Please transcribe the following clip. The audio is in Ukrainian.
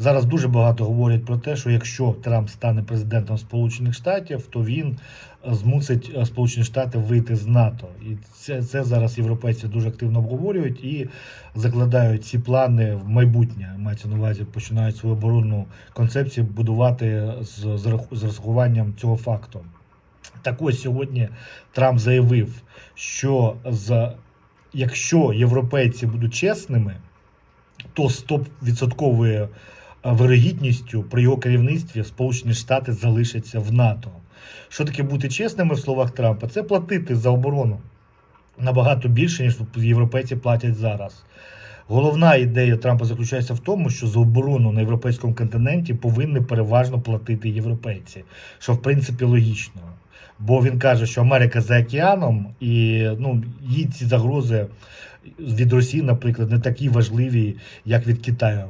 Зараз дуже багато говорять про те, що якщо Трамп стане президентом Сполучених Штатів, то він е, змусить е, Сполучені Штати вийти з НАТО. І це, це зараз європейці дуже активно обговорюють і закладають ці плани в майбутнє. Мається на увазі, починають свою оборонну концепцію будувати з, з розрахуванням цього факту. Так ось сьогодні Трамп заявив, що з, якщо європейці будуть чесними, то 100% вирогідністю при його керівництві Сполучені Штати залишаться в НАТО. Що таке бути чесними в словах Трампа? Це платити за оборону набагато більше, ніж європейці платять зараз. Головна ідея Трампа заключається в тому, що за оборону на європейському континенті повинні переважно платити європейці, що в принципі логічно. Бо він каже, що Америка за океаном, і ну, їй ці загрози від Росії, наприклад, не такі важливі, як від Китаю.